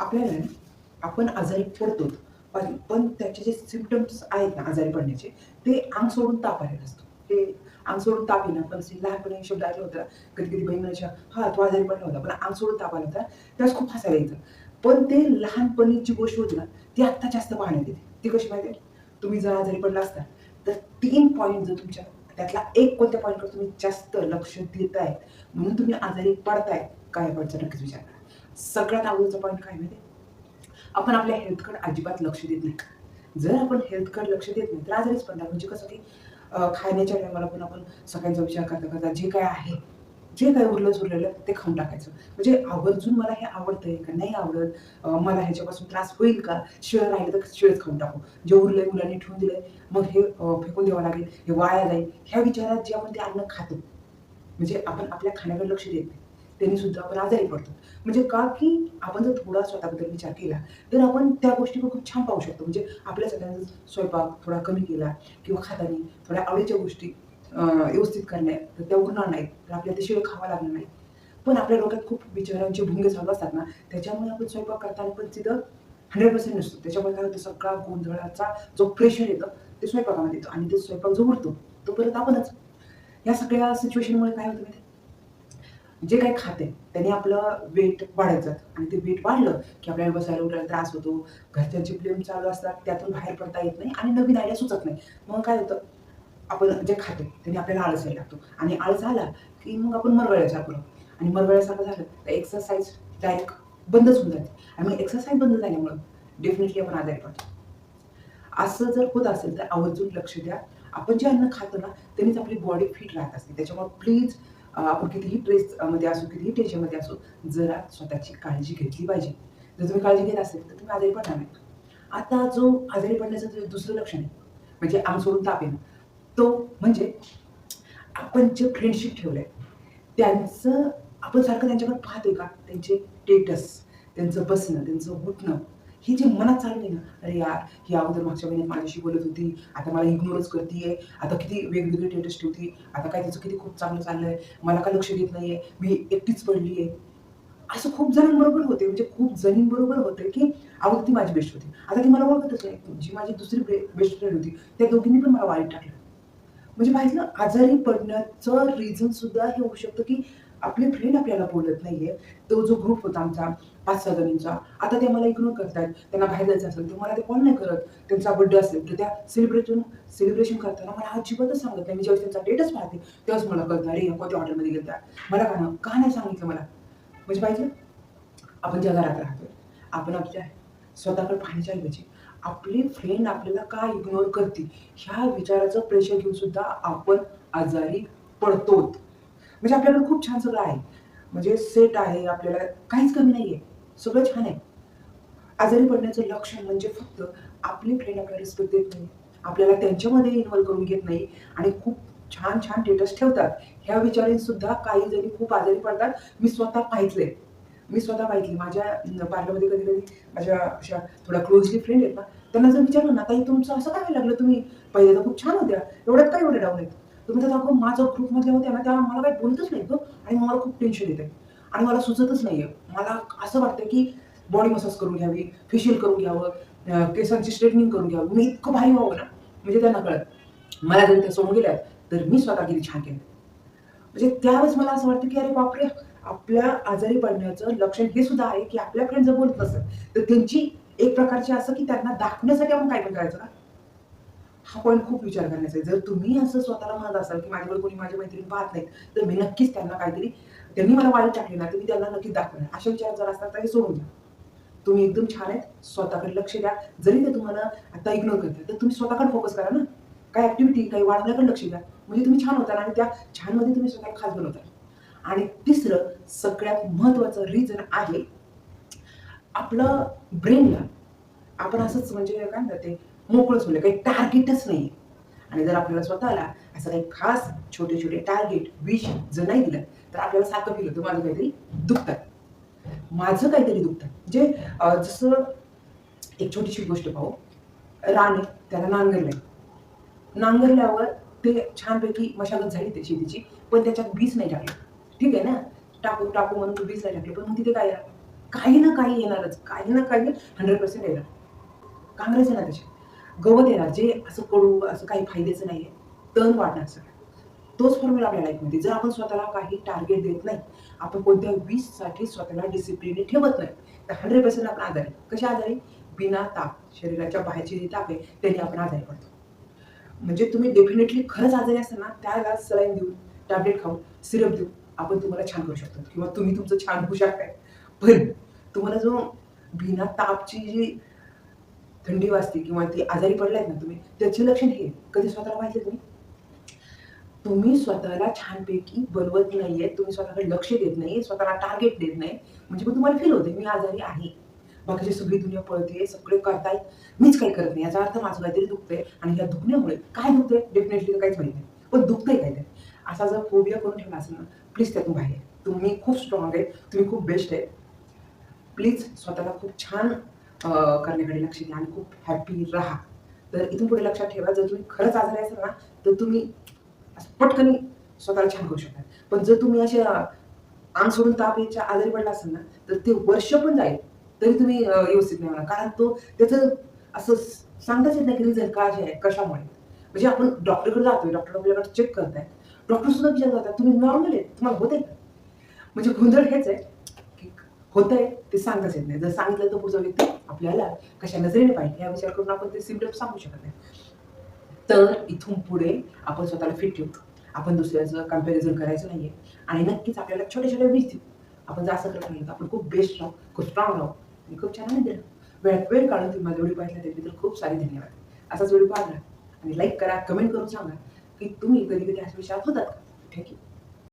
आपल्याला आपण आजारी पडतो. पण पण त्याचे जे सिमटम्स आहेत ना आजारी पडण्याचे ते अंग सोडून ताप आलेला असतो. ते अंग सोडून ताप येणार पण असे लहानपणी शब्द ऐकला होता कधी कधी बहीण म्हणायच्या हा तो आजारी पडला होता. पण अंग सोडून ताप आला होता. त्यावेळेस खूप हसायला यायचं. पण ते लहानपणीची गोष्ट होती ना ती आत्ता जास्त पाहण्यात येते. ती कशी माहिती आहे? तुम्ही जर आजारी पडला असता तर तीन पॉईंट जर तुमच्या त्यातला एक कोणत्या पॉईंटवर तुम्ही जास्त लक्ष देत आहेत म्हणून तुम्ही आजारी पडताय काय पडचा नक्कीच विचार करा. सगळ्यात आवडीचा पॉईंट काय माहिती आपण आपल्या हेल्थकडे अजिबात लक्ष देत नाही. जर आपण हेल्थकडे लक्ष देत नाही तर आजारीच पडणार. म्हणजे कसं की खाण्याच्या टायमाला पण आपण सगळ्यांचा विचार करता करता जे काय आहे जे काय उरलं उरलेलं ते खाऊन टाकायचं. म्हणजे आवर्जून मला हे आवडतंय का नाही आवडत? मला ह्याच्यापासून त्रास होईल का? शिळ राहिलं तर शिळच खाऊन टाकू. जे उरलंय मुलांनी ठेवून दिलंय मग हे फेकून द्यावं लागेल. हे वाया जाईल. ह्या विचारात जे आपण ते अन्न खातो म्हणजे आपण आपल्या खाण्याकडे लक्ष देत नाही. त्यांनी सुद्धा आपण आजारी पडतो म्हणजे का की आपण जर थोडा स्वतःबद्दल विचार केला तर आपण त्या गोष्टी खूप छान पाहू शकतो. म्हणजे आपल्या सगळ्यांचा स्वयंपाक थोडा कमी केला किंवा खाताना थोड्या आवडीच्या गोष्टी व्यवस्थित करणे तर त्या उरणार नाहीत. तर आपल्याला ते शिळ लागणार नाही. पण आपल्या डोक्यात खूप विचारांचे भुंगे चालू असतात ना त्याच्यामुळे आपण स्वयंपाक करताना पण तिथं हंड्रेड पर्सेंट नसतो. त्याच्यामुळे काय होतं सगळा गोंधळाचा जो प्रेशर येतं ते स्वयंपाकामध्ये येतो आणि ते स्वयंपाक जो उरतो तो परत आपणच. या सगळ्या सिच्युएशनमुळे काय होतं जे काही खाते त्याने आपलं वेट वाढायचं. आणि ते वेट वाढलं की आपल्याला बसायला उठायला त्रास होतो. घरच्यांचे प्रेम चालू असतात त्यातून बाहेर पडता येत नाही आणि नवीन आयडिया सुचत नाही. मग काय होतं? आपण जे खातो त्याने आपल्याला आळस यायला लागतो. आणि आळस आला की मग आपण मरगळ्यासारखं होतो आणि मरगळ्यासारखं झालं तर एक्सरसाइज डायरेक्ट बंदच होऊन जाते. आणि मग एक्सरसाइज बंद झाल्यामुळं डेफिनेटली आपण आजारी पडतो. असं जर होत असेल तर आवर्जून लक्ष द्या. आपण जे अन्न खातो ना त्यांनीच आपली बॉडी फिट राहत असते. त्याच्यामुळे प्लीज आपण कितीही ट्रेसमध्ये मध्ये कितीही टेन्शनमध्ये असो जरा स्वतःची काळजी घेतली पाहिजे. जर तुम्ही काळजी घेत असेल तर तुम्ही आजारी पडणार नाही. आता जो आजारी पडण्याचं दुसरं लक्षण आहे म्हणजे आम सोडून ताप येणं तो म्हणजे आपण जे फ्रेंडशिप ठेवलंय त्यांचं आपण सारखं त्यांच्याकडे पाहतोय का? त्यांचे स्टेटस त्यांचं बसणं त्यांचं उठणं ही जे मनात चालली ना अरे यार ही अगोदर मागच्या महिन्यात माझ्याशी बोलत होती आता मला इग्नोरच करतीये आता किती वेगवेगळे स्टेटस होती आता काय तिचं किती खूप चांगलं चाललंय मला काय लक्ष देत नाहीये मी एकटीच पडली आहे असं खूप जणांबरोबर होते म्हणजे खूप जणींबरोबर होते की अगोदर ती माझी बेस्ट होती. आता ती मला ओळखतच नाही. जी माझी दुसरी बेस्ट फ्रेंड होती. त्या दोघींनी पण मला वाईट टाकलं. म्हणजे पाहिलं आजारी पडण्याचं रिझन सुद्धा हे होऊ शकतं की आपले फ्रेंड आपल्याला बोलत नाहीये. तो जो ग्रुप होता आमचा पाच सहा जणींचा. आता ते मला इग्नोर करतायत. त्यांना बाहेर जायचं असेल तर मला ते कॉल नाही करत. त्यांचा बर्थडे असेल तर त्या सेलिब्रेशन सेलिब्रेशन करताना मला अजिबातच सांगत नाही. मी ज्यावेळेस त्यांचा डेटच पाहते तेव्हाच मला कळतं अरे कोणत्या हॉटेलमध्ये गेल्या मला का ना का नाही सांगितलं मला? म्हणजे पाहिजे? आपण ज्या घरात राहतो आपण आपल्या स्वतःकडे पाहण्याच्या ऐवजी आपली फ्रेंड आपल्याला का इग्नोर करते? ह्या विचाराचं प्रेशर घेऊन सुद्धा आपण आजारी पडतो म्हणजे आपल्याकडे खूप छान सगळं आहे. म्हणजे सेट आहे आपल्याला काहीच कमी नाही आहे सगळं छान आहे. आजारी पडण्याचं लक्षण म्हणजे फक्त आपली फ्रेंड आपल्याला रिस्पेक्ट देत नाही. आपल्याला त्यांच्यामध्ये इन्व्हॉल्व करून घेत नाही. आणि खूप छान छान स्टेटस ठेवतात. ह्या विचाराने सुद्धा काही जणी खूप आजारी पडतात. मी स्वतः पाहितले मी स्वतः पाहितली माझ्या पार्लरमध्ये कधी कधी माझ्या अशा थोड्या क्लोजली फ्रेंड आहेत ना त्यांना जर विचारलं ना ताई तुमचं असं काय लागलं तुम्ही? पहिले तर खूप छान होत्या. एवढ्यात काय एवढे डाऊन आहेत? तुम्ही तर दाखव माझं ग्रुपमधल्या होत्या ना त्या मला काही बोलतच नाही गं. आणि मला खूप टेन्शन येते आणि मला सुचतच नाहीये. मला असं वाटतं की बॉडी मसाज करून घ्यावी फेशियल करून घ्यावं केसांची स्ट्रेटनिंग करून घ्यावं. मी इतकं भारी व्हावं ना. म्हणजे त्यांना कळत मला जरी त्या सोडून गेल्यात तर मी स्वतः गेली छान केलं. म्हणजे त्यावेळेस मला असं वाटतं की अरे बापरे आपल्या आजारी पडण्याचं लक्षण हे सुद्धा आहे की आपल्या फ्रेंड जर बोलत नसत तर त्यांची एक प्रकारची असं की त्यांना दाखवण्यासाठी आपण काय पण करायचं का हा पॉईंट खूप विचार करण्याचा आहे. जर तुम्ही असं स्वतःला म्हणत असाल की माझ्याकडे कोणी माझ्या मैत्रिणी पाहत नाहीत तर मी नक्कीच त्यांना काहीतरी त्यांनी मला वाईट टाकले ना तर मी त्यांना नक्कीच दाखवणार. अशा विचार जर असतात तर हे सोडून द्या. तुम्ही एकदम छान आहेत. स्वतःकडे लक्ष द्या. जरी ते तुम्हाला आता इग्नोर करतात तर तुम्ही स्वतःकडे फोकस करा ना. काय ऍक्टिव्हिटी काही वाढवण्याकडे लक्ष द्या. म्हणजे तुम्ही छान होता आणि त्या छानमध्ये तुम्ही स्वतःला खास बनवता आणि तिसरं सगळ्यात महत्वाचं रिझन आहे आपलं ब्रेनला आपण असंच म्हणजे काय म्हणतात ते मोकळंच होईल काही टार्गेटच नाही. आणि जर आपल्याला स्वतःला असं काही खास छोटे छोटे टार्गेट विश जर नाही दिलं तर आपल्याला सारखं फील होतं माझं काहीतरी दुखतात माझं काहीतरी दुखतं म्हणजे जसं एक छोटीशी गोष्ट पाहू. राणे त्याला नांगरलंय. नांगरल्यावर ते छानपैकी मशागत झाली ते शेतीची पण त्याच्यात बीज नाही टाकलं. ठीक आहे ना? टाकू टाकू म्हणून तो बीज नाही टाकलं पण मग तिथे काय काही ना काही येणारच. काही ना काही हंड्रेड पर्सेंट येणार. काँग्रेस येणार त्याच्यात. गवत येणार जे असं कडू असं काही फायद्याचं नाही आहे तण वाढणार सगळं. तोच फॉर्म्युला आपल्या लाईफमध्ये जर आपण स्वतःला काही टार्गेट देत नाही आपण कोणत्या वीससाठी स्वतःला डिसिप्लिन ठेवत नाही तर हंड्रेड पर्सेंट आपण आजारी. कशा आजारी? बिना ताप. शरीराच्या बाहेरची जी ताप आहे त्याने आपण आजारी पडतो. म्हणजे तुम्ही डेफिनेटली खरंच आजारी असताना त्याला सलाईन देऊन टॅबलेट खाऊन सिरप देऊन आपण तुम्हाला छान करू शकतो. किंवा तुम्ही तुमचं छान होऊ शकताय. पण तुम्हाला जो बिना तापची जी थंडी वाजते किंवा ती आजारी पडलायत ना तुम्ही त्याचे लक्षण हे. कधी स्वतःला माहिती तुम्ही? तुम्ही स्वतःला छानपैकी बनवत नाहीये तुम्ही स्वतःकडे लक्ष देत नाही स्वतःला टार्गेट देत नाही म्हणजे मग तुम्हाला फील होते मी आजारी आहे. बाकीची सगळी दुनिया पळते सगळे करतायत. मीच काही करत नाही. याचा अर्थ माझं काहीतरी दुखतंय आणि या दुखण्यामुळे काय दुखतंय? डेफिनेटली काहीच माहिती नाही. पण दुखतंय काहीतरी असा जर फोबिया करून ठेवला असेल ना प्लीज त्यातून बाहेर तुम्ही खूप स्ट्रॉंग आहे. तुम्ही खूप बेस्ट आहे. प्लीज स्वतःला खूप छान करण्याकडे लक्ष द्या आणि खूप हॅपी राहा. तर इथून पुढे लक्षात ठेवा जर तुम्ही खरंच आजारी असाल ना तर तुम्ही पटकन स्वतःला छान करू शकता. पण जर तुम्ही असे आंग सोडून ताप याच्या आजारी पडला असाल ना तर ते वर्ष पण जाईल तरी तुम्ही व्यवस्थित नाही होणार. कारण तो त्याचं असं सांगताच येत नाही की रिझल्ट काय आहे कशामुळे. म्हणजे आपण डॉक्टरकडे जातोय डॉक्टर आपल्याकडे चेक करतायत. डॉक्टर सुद्धा विचार करतात तुम्ही नॉर्मल आहे तुम्हाला होते का? म्हणजे गोंधळ हेच आहे. की होत आहे ते सांगताच येत नाही. जर सांगितलं तर पुढचा व्यक्ती आपल्याला कशा नजरेने पाहिजे या विचार करून आपण ते सिम्पटम सांगू शकत नाही. तर इथून पुढे आपण स्वतःला फिट ठेवतो. आपण दुसऱ्याचं कंपॅरिझन करायचं नाहीये. आणि नक्कीच आपल्याला छोटे छोटे वीज देऊ. आपण जास्त करत नाही तर आपण खूप बेस्ट राहू खूप स्ट्रॉंग राहू. आणि खूप छान आनंदी राहू. वेळात वेळ काढून तुम्ही माझा व्हिडिओ पाहिला त्याबद्दल खूप सारे धन्यवाद. असाच व्हिडिओ पाहिला आणि लाईक करा कमेंट करून सांगा की तुम्ही कधी कधी अशा विषयात होतात थँक्यू